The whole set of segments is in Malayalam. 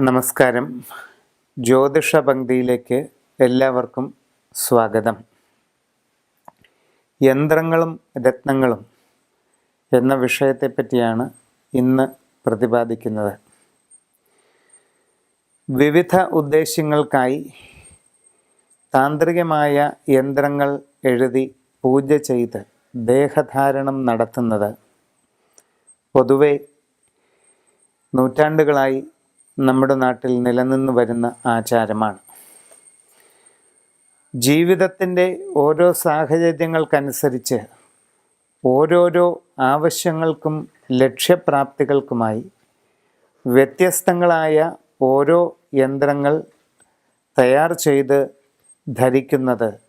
നമസ്കാരം. ജ്യോതിഷ പങ്ക്തിയിലേക്ക് എല്ലാവർക്കും സ്വാഗതം. യന്ത്രങ്ങളും രത്നങ്ങളും എന്ന വിഷയത്തെപ്പറ്റിയാണ് ഇന്ന് പ്രതിപാദിക്കുന്നത്. വിവിധ ഉദ്ദേശ്യങ്ങൾക്കായി താന്ത്രികമായ യന്ത്രങ്ങൾ എഴുതി പൂജ ചെയ്ത് ദേഹധാരണം നടത്തുന്നത് പൊതുവെ നൂറ്റാണ്ടുകളായി നമ്മുടെ നാട്ടിൽ നിലനിന്ന് വരുന്ന ആചാരമാണ്. ജീവിതത്തിന്റെ ഓരോ സാഹചര്യങ്ങൾക്കനുസരിച്ച് ഓരോരോ ആവശ്യങ്ങൾക്കും ലക്ഷ്യപ്രാപ്തികൾക്കുമായി വ്യത്യസ്തങ്ങളായ ഓരോ യന്ത്രങ്ങൾ തയ്യാർ ചെയ്ത് ധരിക്കുന്നത്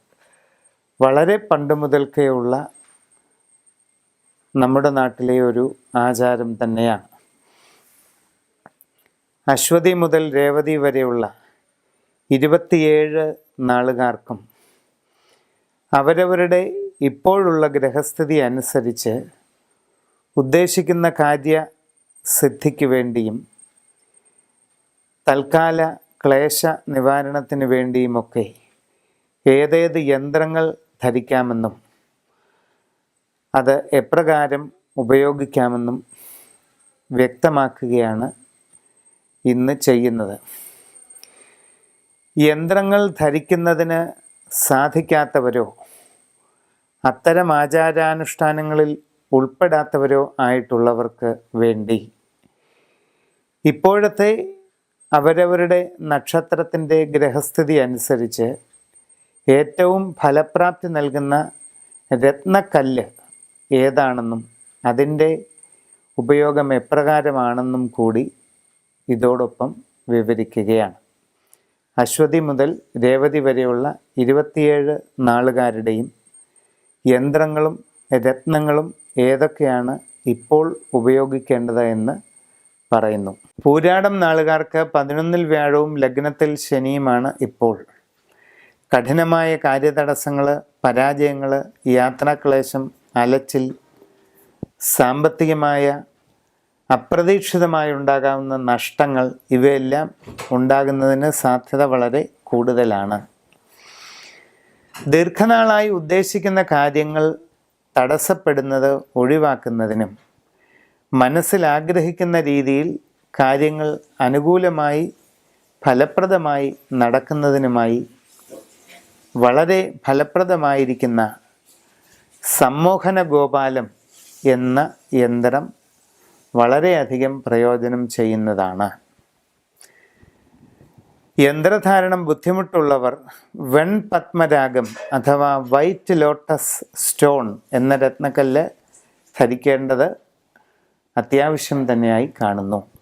വളരെ പണ്ട് മുതൽക്കേ ഉള്ള നമ്മുടെ നാട്ടിലെ ഒരു ആചാരം തന്നെയാണ്. അശ്വതി മുതൽ രേവതി വരെയുള്ള ഇരുപത്തിയേഴ് നാളുകാർക്കും അവരവരുടെ ഇപ്പോഴുള്ള ഗ്രഹസ്ഥിതി അനുസരിച്ച് ഉദ്ദേശിക്കുന്ന കാര്യ സിദ്ധിക്ക് വേണ്ടിയും തൽക്കാല ക്ലേശ നിവാരണത്തിന് വേണ്ടിയുമൊക്കെ ഏതേത് യന്ത്രങ്ങൾ ധരിക്കാമെന്നും അത് എപ്രകാരം ഉപയോഗിക്കാമെന്നും വ്യക്തമാക്കുകയാണ് ഇന്ന് ചെയ്യുന്നത്. യന്ത്രങ്ങൾ ധരിക്കുന്നതിന് സാധിക്കാത്തവരോ അത്തരം ആചാരാനുഷ്ഠാനങ്ങളിൽ ഉൾപ്പെടാത്തവരോ ആയിട്ടുള്ളവർക്ക് വേണ്ടി ഇപ്പോഴത്തെ അവരവരുടെ നക്ഷത്രത്തിന്റെ ഗ്രഹസ്ഥിതി അനുസരിച്ച് ഏറ്റവും ഫലപ്രാപ്തി നൽകുന്ന രത്നക്കല്ല് ഏതാണെന്നും അതിന്റെ ഉപയോഗം എപ്രകാരമാണെന്നും കൂടി ഇതോടൊപ്പം വിവരിക്കുകയാണ്. അശ്വതി മുതൽ രേവതി വരെയുള്ള ഇരുപത്തിയേഴ് നാളുകാരുടെയും യന്ത്രങ്ങളും രത്നങ്ങളും ഏതൊക്കെയാണ് ഇപ്പോൾ ഉപയോഗിക്കേണ്ടത് എന്ന് പറയുന്നു. പൂരാടം നാളുകാർക്ക് പതിനൊന്നിൽ വ്യാഴവും ലഗ്നത്തിൽ ശനിയുമാണ് ഇപ്പോൾ. കഠിനമായ കാര്യതടസ്സങ്ങൾ പരാജയങ്ങൾ യാത്രാക്ലേശം അലച്ചിൽ സാമ്പത്തികമായ അപ്രതീക്ഷിതമായി ഉണ്ടാകാവുന്ന നഷ്ടങ്ങൾ ഇവയെല്ലാം ഉണ്ടാകുന്നതിന് സാധ്യത വളരെ കൂടുതലാണ്. ദീർഘനാളായി ഉദ്ദേശിക്കുന്ന കാര്യങ്ങൾ തടസ്സപ്പെടുന്നത് ഒഴിവാക്കുന്നതിനും മനസ്സിൽ ആഗ്രഹിക്കുന്ന രീതിയിൽ കാര്യങ്ങൾ അനുകൂലമായി ഫലപ്രദമായി നടക്കുന്നതിനുമായി വളരെ ഫലപ്രദമായിരിക്കുന്ന സമ്മോഹന ഗോപാലം എന്ന യന്ത്രം വളരെയധികം പ്രയോജനം ചെയ്യുന്നതാണ്. യന്ത്രധാരണം ബുദ്ധിമുട്ടുള്ളവർ വെൺ പത്മരാഗം അഥവാ വൈറ്റ് ലോട്ടസ് സ്റ്റോൺ എന്ന രത്നക്കല്ല് ധരിക്കേണ്ടത് അത്യാവശ്യം തന്നെയായി കാണുന്നു.